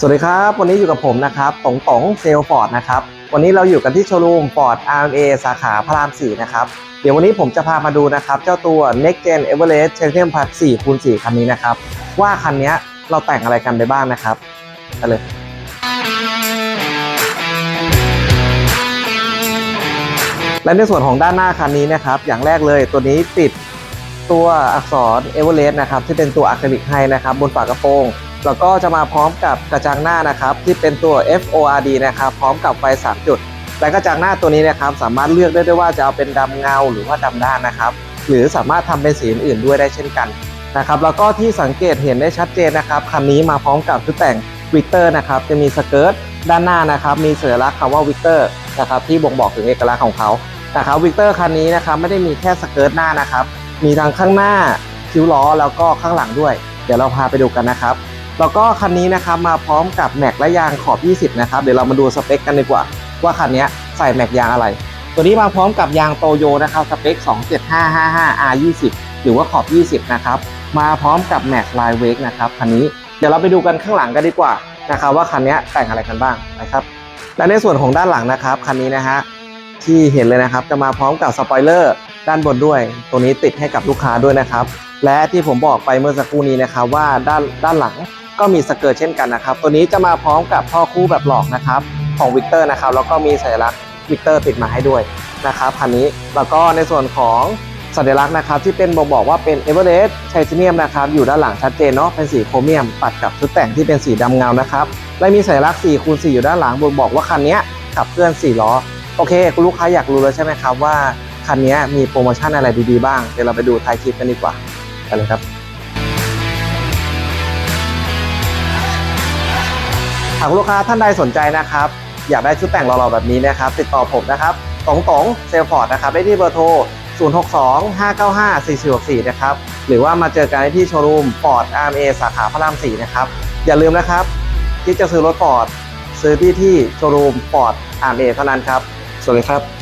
สวัสดีครับ วันนี้อยู่กับผมนะครับตงตงเซลฟอร์ดนะครับ วันนี้เราอยู่กันที่โชว์รูม Ford RMA สาขาพระราม4นะครับ เดี๋ยววันนี้ผมจะพามาดูนะครับ เจ้าตัว Next Gen Everest Titanium Plus 4คูณ4คันนี้นะครับ ว่าคันนี้เราแต่งอะไรกันไปบ้างนะครับไปเลยและในส่วนของด้านหน้าคันนี้นะครับ อย่างแรกเลยตัวนี้ติดตัวอักษร Everest นะครับที่เป็นตัวอะคริลิกให้นะครับบนฝากระโปรง แล้วก็จะมาพร้อมกับกระจังหน้านะครับ ที่เป็นตัว FORD นะครับพร้อมกับไฟ 3 จุด และกระจังหน้าตัวนี้นะครับสามารถเลือกได้ด้วยว่าจะเอาเป็นดำเงาหรือว่าดำด้านนะครับ หรือสามารถทำเป็นสีอื่นด้วยได้เช่นกันนะครับแล้วก็ที่สังเกตเห็นได้ชัดเจนนะครับคันนี้มาพร้อมกับชุดแต่งวิกเตอร์นะครับจะมีสเกิร์ตด้านหน้านะครับมีสัญลักษณ์คำว่าวิกเตอร์นะครับที่บ่งบอกถึงเอกลักษณ์ของเขานะครับวิกเตอร์คันนี้นะครับไม่ได้มีแค่สเกิร์ตหน้านะครับมีทั้งข้างหน้าคิ้วล้อแล้วก็ข้างหลังด้วย เดี๋ยวเราพาไปดูกันนะครับ แล้วก็คันนี้นะครับมาพร้อมกับแม็กและยางขอบ 20 นะครับ เดี๋ยวเรามาดูสเปคกันดีกว่า ว่าคันนี้ใส่แม็กยางอะไร ตัวนี้มาพร้อมกับยางโตโยนะครับสเปค 27555 R20 หรือว่าขอบ 20 นะครับ มาพร้อมกับแม็กไลน์เวกนะครับคันนี้เดี๋ยวเราไปดูกันข้างหลังกันดีกว่านะครับว่าคันนี้แต่งอะไรกันบ้างนะครับ และในส่วนของด้านหลังนะครับคันนี้นะฮะที่เห็นเลยนะครับจะมาพร้อมกับสปอยเลอร์ด้านบนด้วย ตัวนี้ติดให้กับลูกค้าด้วยนะครับ และที่ผมบอกไปเมื่อสักครู่นี้นะครับว่าด้านด้านหลัง ก็มีสเกิร์ตเช่นกันนะครับ ตัวนี้จะมาพร้อมกับท่อคู่แบบหลอกนะครับของวิกเตอร์นะครับแล้วก็มีสัญลักษณ์วิกเตอร์ติดมาให้ด้วยนะครับคันนี้แล้วก็ในส่วนของสัญลักษณ์นะครับที่เป็นบ่งบอกว่าเป็นเอเวอเรสต์ไทเทเนียมนะครับอยู่ด้านหลังชัดเจนเนาะเป็นสีโครเมียมปัดกับชุดแต่งที่เป็นสีดำเงานะครับและมีสัญลักษณ์4คูณ4อยู่ด้านหลังบ่งบอกว่าคันนี้ขับเคลื่อน4ล้อโอเคคุณลูกค้าอยากรู้แล้วใช่ไหมครับว่าคันนี้มีโปรโมชั่นอะไรดีๆบ้างเดี๋ยวเราไปดูท้ายคลิปกันดีกว่ากันเลยครับ หากลูกค้าท่านใดสนใจนะครับ อยากได้ชุดแต่งหล่อๆแบบนี้นะครับ ติดต่อผมนะครับตงตงเซลฟอร์ดนะครับได้ที่เบอร์โทร 062 595 4464 นะครับ หรือว่ามาเจอกันที่โชว์รูมฟอร์ดอาร์เอสาขาพระราม 4 นะครับ อย่าลืมนะครับที่จะซื้อรถฟอร์ดซื้อที่ที่โชว์รูมฟอร์ดอาร์เอเท่านั้นครับ สวัสดีครับ